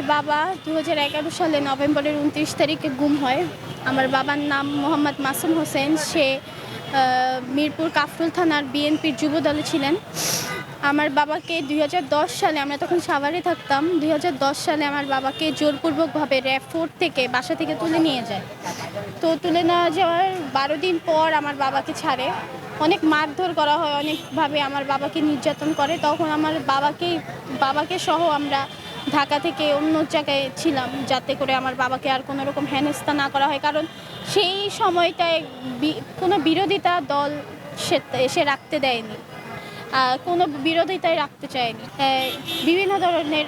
আমার বাবা দু হাজার এগারো সালে নভেম্বরের উনত্রিশ তারিখে গুম হয়। আমার বাবার নাম মোহাম্মদ মাসুম হোসেন। সে মিরপুর কাফরুল থানার বিএনপির যুব দলে ছিলেন। আমার বাবাকে দুই হাজার দশ সালে আমরা তখন সাভারে থাকতাম। দুই হাজার দশ সালে আমার বাবাকে জোরপূর্বকভাবে র্যাব ফোর্ট থেকে বাসা থেকে তুলে নিয়ে যায়। তো তুলে নেওয়া যাওয়ার বারো দিন পর আমার বাবাকে ছাড়ে। অনেক মারধর করা হয়, অনেকভাবে আমার বাবাকে নির্যাতন করে। তখন আমার বাবাকে বাবাকে সহ আমরা ঢাকা থেকে অন্য জায়গায় ছিলাম, যাতে করে আমার বাবাকে আর কোনো রকম হেনস্থা না করা হয়। কারণ সেই সময়টায় কোনো বিরোধিতা দল সে সে রাখতে দেয়নি। কোনো বিরোধিতায় রাখতে চায়নি। বিভিন্ন ধরনের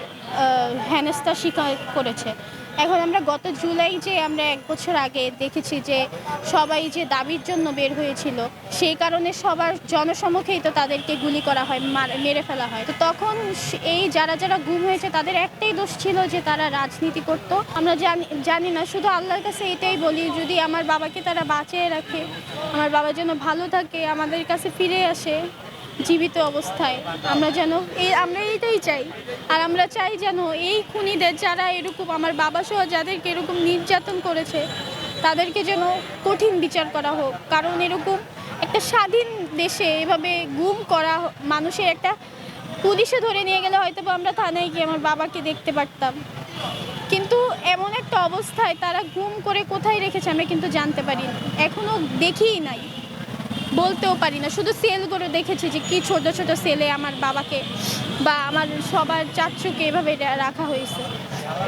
হেনস্থা স্বীকার করেছে। এখন আমরা গত জুলাই যে আমরা এক বছর আগে দেখেছি যে সবাই যে দাবির জন্য বের হয়েছিল, সেই কারণে সবার জনসমক্ষেই তো তাদেরকে গুলি করা হয়, মার- ফেলা হয়। তো তখন এই যারা যারা গুম হয়েছে, তাদের একটাই দোষ ছিল যে তারা রাজনীতি করত। আমরা জানি জানি না, শুধু আল্লাহর কাছে এটাই বলি, যদি আমার বাবাকে তারা বাঁচিয়ে রাখে, আমার বাবা যেন ভালো থাকে, আমাদের কাছে ফিরে আসে। জীবিত অবস্থায়। আমরা যেন এই আমরা এইটাই চাই। আর আমরা চাই যেন এই খুনিদের যারা এরকম, আমার বাবা সহ যাদেরকে এরকম নির্যাতন করেছে, তাদেরকে যেন কঠিন বিচার করা হোক। কারণ এরকম একটা স্বাধীন দেশে এভাবে গুম করা মানুষের একটা পুলিশে ধরে নিয়ে গেলে হয়তো আমরা থানায় গিয়ে আমার বাবাকে দেখতে পারতাম। কিন্তু এমন একটা অবস্থায় তারা গুম করে কোথায় রেখেছে আমরা কিন্তু জানতে পারি এখনও দেখিই নাই। বলতেও পারি না। শুধু সেলগুলো দেখেছি যে কি ছোট ছোট সেলে আমার বাবাকে বা আমার সবার চাচ্চুকে এভাবে রাখা হয়েছে।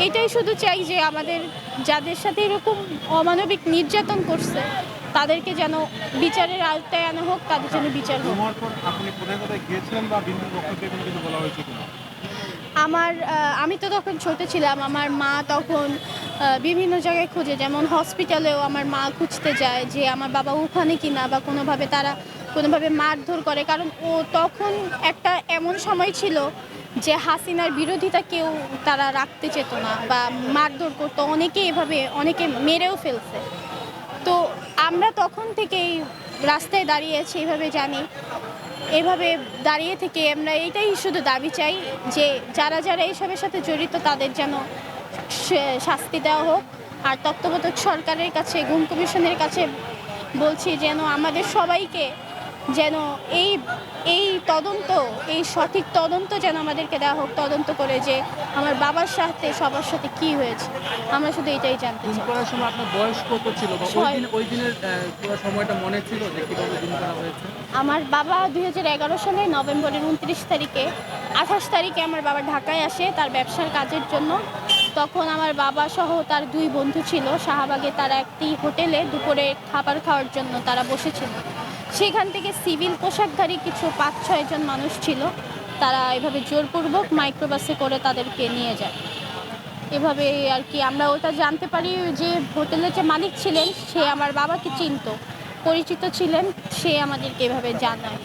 এটাই শুধু চাই যে আমাদের যাদের সাথে এরকম অমানবিক নির্যাতন করছে তাদেরকে যেন বিচারের আওতায় আনা হোক তাদের জন্য বিচার হোক। আমার আমি তো তখন ছোট ছিলাম। আমার মা তখন বিভিন্ন জায়গায় খুঁজে। যেমন হসপিটালেও আমার মা খুঁজতে যায় যে আমার বাবা ওখানে কিনা বা কোনোভাবে তারা কোনোভাবে মারধর করে। কারণ ও তখন একটা এমন সময় ছিল যে হাসিনার বিরোধিতা কেউ তারা রাখতে চেত না বা মারধর করতো। অনেকে এভাবে, অনেকে মেরেও ফেলছে। তো আমরা তখন থেকেই রাস্তায় দাঁড়িয়েছি এভাবে জানি। এভাবে দাঁড়িয়ে থেকে আমরা এইটাই শুধু দাবি চাই যে যারা যারা এইসবের সাথে জড়িত তাদের যেন শাস্তি দেওয়া হোক। আর তত্ত্বাবধায়ক সরকারের কাছে গুম কমিশনের কাছে বলছি যেন আমাদের সবাইকে যেন এই এই তদন্ত এই সঠিক তদন্ত যেন আমাদেরকে দেওয়া হোক। তদন্ত করে যে আমার বাবার সাথে সবার সাথে কি হয়েছে। আমরা শুধু এটাই জানতে চাই। করার সময় আপনার বয়স কত ছিল? বা ওই দিন ওই দিনের পুরো সময়টা মনে ছিল যে কীভাবে গুম করা হয়েছে? আমার বাবা দুই হাজার এগারো সালে নভেম্বরের উনত্রিশ তারিখে আঠাশ তারিখে আমার বাবা ঢাকায় আসে তার ব্যবসার কাজের জন্য। তখন আমার বাবা সহ তার দুই বন্ধু ছিল। শাহবাগে তারা একটি হোটেলে দুপুরে খাবার খাওয়ার জন্য তারা বসেছিল। সেখান থেকে সিভিল পোশাকধারী কিছু পাঁচ ছয়জন মানুষ ছিল। তারা এভাবে জোরপূর্বক মাইক্রোবাসে করে তাদেরকে নিয়ে যায়। এভাবে আর কি আমরা ওটা জানতে পারি যে হোটেলের যে মালিক ছিলেন, সে আমার বাবাকে চিনত। পরিচিত ছিলেন, সে আমাদেরকে এভাবে জানায়।